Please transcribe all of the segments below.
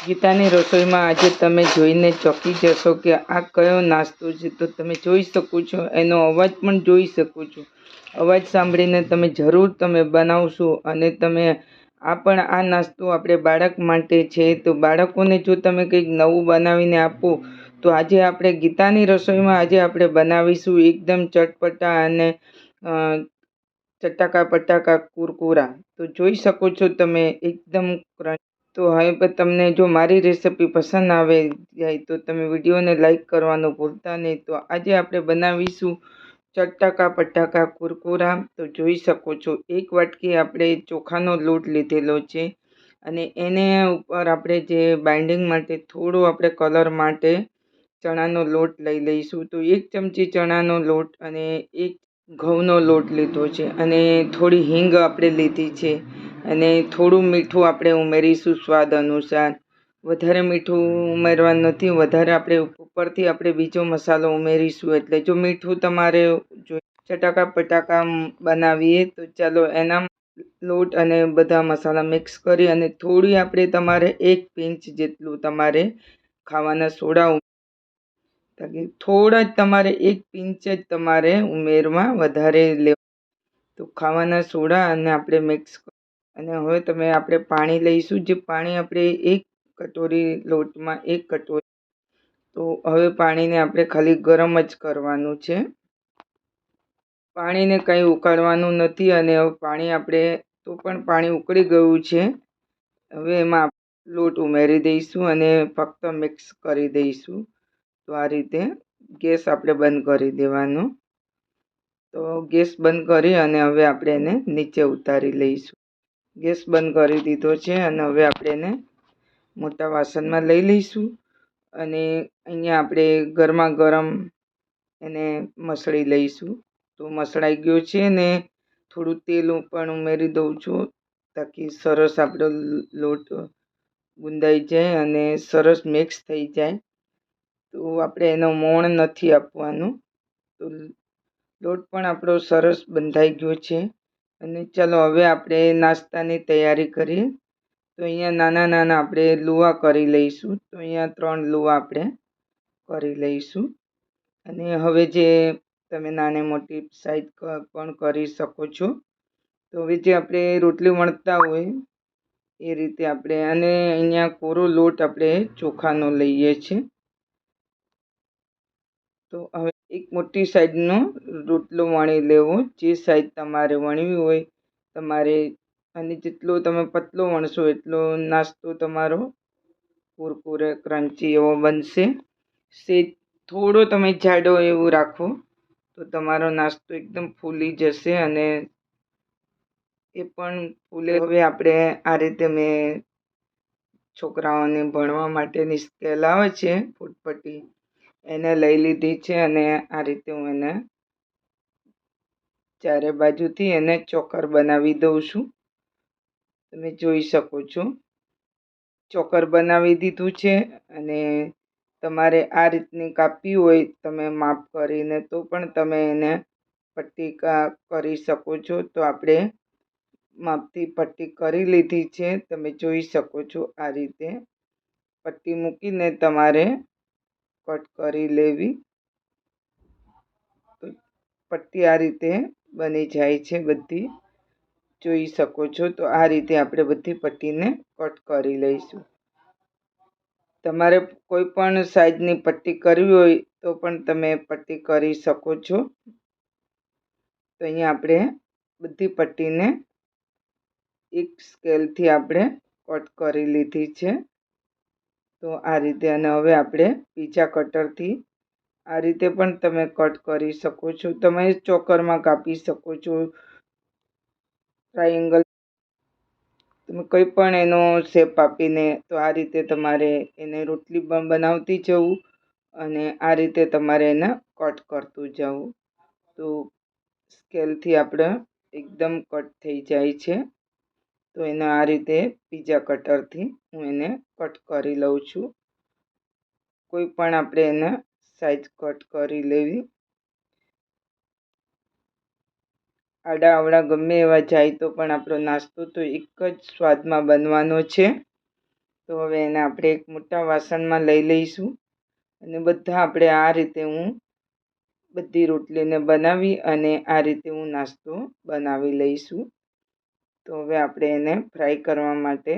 ગીતાની રસોઈમાં આજે તમે જોઈને ચોંકી જશો કે આ કયો નાસ્તો છે. તો તમે જોઈ શકો છો, એનો અવાજ પણ જોઈ શકો છો. અવાજ સાંભળીને તમે જરૂર તમે બનાવશો અને તમે આ પણ આ નાસ્તો આપણે બાળક માટે છે. તો બાળકોને જો તમે કંઈક નવું બનાવીને આપો, તો આજે આપણે ગીતાની રસોઈમાં આજે આપણે બનાવીશું એકદમ ચટપટા અને ચટાકા પટાકા કુરકુરા. તો જોઈ શકો છો તમે એકદમ ક્રંચ તો હવે તમને જો મારી રેસિપી પસંદ આવે જાય તો તમે વિડીયોને લાઈક કરવાનું ભૂલતા નહીં. તો આજે આપણે બનાવીશું ચટાકા પટાકા કુરકુરા. તો જોઈ શકો છો, એક વાટકી આપણે ચોખાનો લોટ લીધેલો છે અને એને ઉપર આપણે જે બાઇન્ડિંગ માટે થોડો આપણે કલર માટે ચણાનો લોટ લઈ લઈશું. તો એક ચમચી ચણાનો લોટ અને એક ઘઉંનો લોટ લીધો છે અને થોડી હિંગ આપણે લીધી છે. અને થોડું મીઠું આપણે ઉમેરીશું સ્વાદ અનુસાર. વધારે મીઠું ઉમેરવાનું નથી, વધારે આપણે ઉપરથી આપણે બીજો મસાલો ઉમેરીશું. એટલે જો મીઠું તમારે જો ચટાકા પટાકા બનાવીએ તો ચાલો એના લોટ અને બધા મસાલા મિક્સ કરી અને થોડી આપણે તમારે એક પિંચ જેટલું તમારે ખાવાના સોડા થોડા જ તમારે એક પિંચ જ તમારે ઉમેરવા વધારે લેવા. તો ખાવાના સોડા અને આપણે મિક્સ અને હવે તમે આપણે પાણી લઈશું. જે પાણી આપણે એક કટોરી લોટમાં એક કટોરી તો હવે પાણીને આપણે ખાલી ગરમ જ કરવાનું છે. પાણીને કંઈ ઉકાળવાનું નથી અને હવે પાણી આપણે તો પણ પાણી ઉકળી ગયું છે. હવે એમાં લોટ ઉમેરી દઈશું અને ફક્ત મિક્સ કરી દઈશું. તો આ રીતે ગેસ આપણે બંધ કરી દેવાનો. તો ગેસ બંધ કરી અને હવે આપણે એને નીચે ઉતારી લઈશું. ગેસ બંધ કરી દીધો છે અને હવે આપણે એને મોટા વાસણમાં લઈ લઈશું. અને અહીંયા આપણે ગરમા ગરમ એને મસળી લઈશું. તો મસળાઈ ગયો છે ને થોડું તેલ પણ ઉમેરી દઉં છું તાકી સરસ આપણો લોટ ગુંદાઈ જાય અને સરસ મિક્સ થઈ જાય. તો આપણે એનો મોણ નથી આપવાનું. તો લોટ પણ આપણો સરસ બંધાઈ ગયો છે. અને ચાલો હવે આપણે નાસ્તાની તૈયારી કરીએ. તો અહીંયા નાના નાના આપણે લુવા કરી લઈશું. તો અહીંયા ત્રણ લુવા આપણે કરી લઈશું. અને હવે જે તમે નાની મોટી સાઈઝ પણ કરી શકો છો. તો હવે જે આપણે રોટલી વણતા હોય એ રીતે આપણે અને અહીંયા કોરો લોટ આપણે ચોખાનો લઈએ છીએ. તો હવે એક મોટી સાઈઝનો રોટલો વણી લેવો. જે સાઈઝ તમારે વણવી હોય, તમારે અને જેટલો તમે પતલો વણશો એટલો નાસ્તો તમારો કુરકુરે ક્રન્ચી એવો બનશે. સેજ થોડો તમે જાડો એવું રાખો, તો તમારો નાસ્તો એકદમ ફૂલી જશે અને એ પણ ફૂલે. હવે આપણે આ રીતે મેં છોકરાઓને ભણવા માટેની સ્કેલ આવે છે, ફૂટપટ્ટી. એને લઈ લીધી છે અને આ રીતે હું એને ચારે બાજુથી એને ચોકર બનાવી દઉં છું. તમે જોઈ શકો છો. ચોકર બનાવી દીધું છે અને તમારે આ રીતની કાપી હોય તમે માપ કરીને તો પણ તમે એને પટ્ટી કરી શકો છો. તો આપણે માપથી પટ્ટી કરી લીધી છે. તમે જોઈ શકો છો આ રીતે પટ્ટી મૂકીને તમારે કટ કરી લેવી. પટ્ટી આ રીતે બની જાય છે બધી. જોઈ શકો છો. તો આ રીતે આપણે બધી પટ્ટીને કટ કરી લઈશું. તમારે કોઈ પણ સાઈઝની પટ્ટી કરવી હોય તો પણ તમે પટ્ટી કરી શકો છો. તો અહીંયા આપણે બધી પટ્ટીને એક સ્કેલથી આપણે કટ કરી લીધી છે. તો આ રીતે અને હવે આપણે બીજા કટરથી આ રીતે પણ તમે કટ કરી શકો છો. તમે ચોકરમાં કાપી શકો છો. ટ્રાયેંગલ તમે કંઈ પણ એનો શેપ આપીને તો આ રીતે તમારે એને રોટલી બનાવતી જવું અને આ રીતે તમારે એને કટ કરતું જવું. તો સ્કેલથી આપણે એકદમ કટ થઈ જાય છે. તો એને આ રીતે બીજા કટરથી હું એને કટ કરી લઉં છું. કોઈ પણ આપણે એને સાઈઝ કટ કરી લેવી. આડા આવડા ગમે એવા જાય તો પણ આપણો નાસ્તો તો એક જ સ્વાદમાં બનવાનો છે. તો હવે એને આપણે એક મોટા વાસણમાં લઈ લઈશું. અને બધા આપણે આ રીતે હું બધી રોટલીને બનાવી અને આ રીતે હું નાસ્તો બનાવી લઈશું. તો હવે આપણે એને ફ્રાય કરવા માટે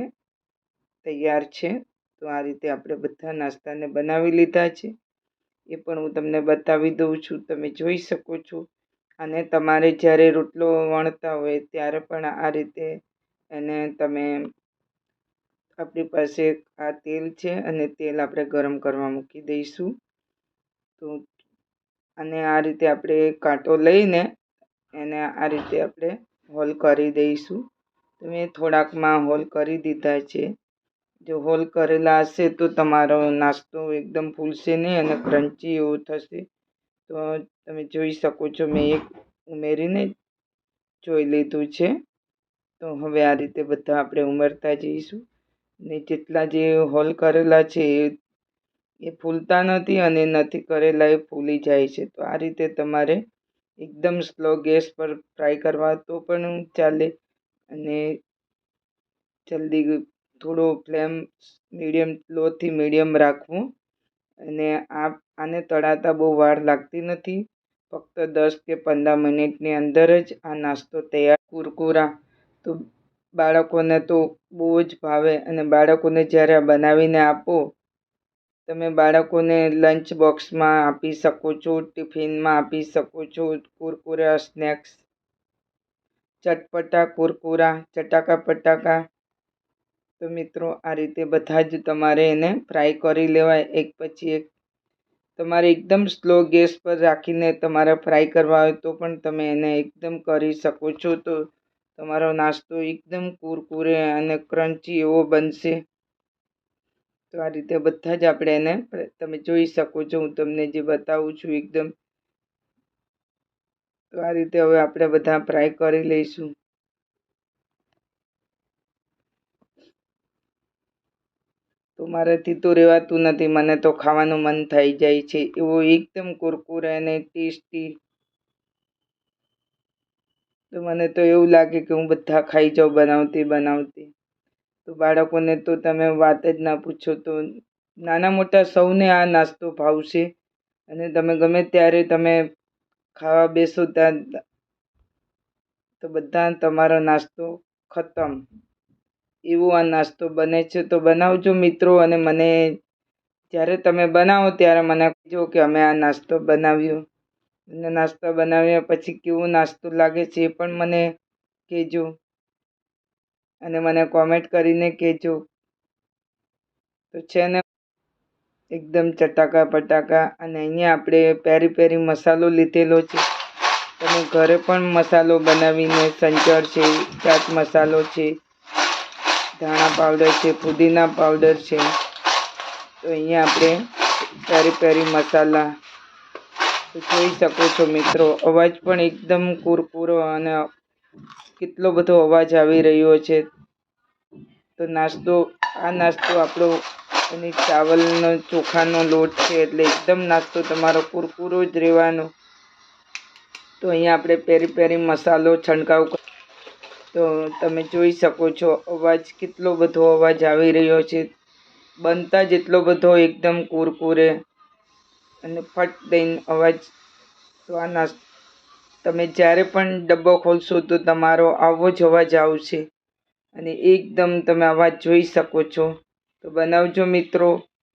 તૈયાર છે. તો આ રીતે આપણે બધા નાસ્તાને બનાવી લીધા છે. એ પણ હું તમને બતાવી દઉં છું. તમે જોઈ શકો છો. અને તમારે જ્યારે રોટલો વણતા હોય ત્યારે પણ આ રીતે એને તમે આપણી પાસે આ તેલ છે અને તેલ આપણે ગરમ કરવા મૂકી દઈશું. તો અને આ રીતે આપણે કાંટો લઈને એને આ રીતે આપણે હોલ કરી દઈશું. તો મેં થોડાકમાં હોલ કરી દીધા છે. જો હોલ કરેલા હશે તો તમારો નાસ્તો એકદમ ફૂલશે નહીં અને ક્રન્ચી એવો થશે. તો તમે જોઈ શકો છો મેં એક ઉમેરીને જોઈ લીધું છે. તો હવે આ રીતે બધા આપણે ઉમેરતા જઈશું. ને જેટલા જે હોલ કરેલા છે એ ફૂલતા નથી અને નથી કરેલા એ ફૂલી જાય છે. તો આ રીતે તમારે એકદમ સ્લો ગેસ પર ફ્રાય કરવા તો પણ ચાલે. અને જલ્દી થોડો ફ્લેમ મીડિયમ, લોથી મીડિયમ રાખવું. અને આ, આને તળાતા બહુ વાર લાગતી નથી. ફક્ત દસ કે પંદર મિનિટની અંદર જ આ નાસ્તો તૈયાર. કુરકુરા તો બાળકોને તો બહુ જ ભાવે અને બાળકોને જ્યારે બનાવીને આપો, તમે બાળકોને લંચ બોક્સમાં આપી શકો છો, ટિફિનમાં આપી શકો છો, કુરકુરા, સ્નેક્સ ચટપટા, કુરકુરા, ચટાકા પટાકા. તો મિત્રો, આ રીતે બધા જ તમારે એને ફ્રાય કરી લેવાય. એક પછી એક તમારે એકદમ સ્લો ગેસ પર રાખીને તમારે ફ્રાય કરવા હોય તો પણ તમે એને એકદમ કરી શકો છો. તો તમારો નાસ્તો એકદમ કુરકુરે અને ક્રન્ચી એવો બનશે. તો આ રીતે બધા જ આપણે એને તમે જોઈ શકો છો. હું તમને જે બતાવું છું, એકદમ તો આ રીતે હવે આપણે બધા ફ્રાય કરી લઈશું. તો મારાથી તો રહેવાતું નથી, મને તો ખાવાનું મન થઈ જાય છે. એવો એકદમ કુરકુરે અને ટેસ્ટી. તો મને તો એવું લાગે કે હું બધા ખાઈ જાઉં બનાવતી બનાવતી. તો બાળકોને તો તમે વાત જ ના પૂછો તો નાના મોટા સૌને આ નાસ્તો ભાવશે. અને તમે ગમે ત્યારે તમે ખાવા બેસો ત્યાં તો બધા તમારો નાસ્તો ખતમ. એવો આ નાસ્તો બને છે. તો બનાવજો મિત્રો, અને મને જ્યારે તમે બનાવો ત્યારે મને કહેજો કે અમે આ નાસ્તો બનાવ્યો. અને નાસ્તો બનાવ્યા પછી કેવો નાસ્તો લાગે છે એ પણ મને કહેજો. અને મને કોમેન્ટ કરીને કહેજો. તો છે ને એકદમ ચટાકા પટાકા અને અહીંયા આપણે પેરી પેરી મસાલો લીધેલો છે. તમે ઘરે પણ મસાલો બનાવીને સંચર છે, ચાટ મસાલો છે, ધાણા પાવડર છે, પુદીના પાવડર છે. તો અહીંયા આપણે પેરી પેરી મસાલા જોઈ શકો છો મિત્રો, અવાજ પણ એકદમ કુરકુરો અને કેટલો બધો અવાજ આવી રહ્યો છે. તો નાસ્તો, આ નાસ્તો આપણો અને ચાવલનો ચોખાનો લોટ છે એટલે એકદમ નાસ્તો તમારો કુરકુરો જ રહેવાનો. તો અહીંયા આપણે પેરી પેરી મસાલો છંટકાવ તો તમે જોઈ શકો છો અવાજ કેટલો બધો અવાજ આવી રહ્યો છે. બનતા જેટલો બધો એકદમ કુરકુરે અને ફટ દઈને અવાજ. તો આ નાસ્તો તમે જ્યારે પણ ડબ્બો ખોલશો તો તમારો આવો જ અવાજ આવશે. અને એકદમ તમે અવાજ જોઈ શકો છો. તો બનાવજો મિત્રો.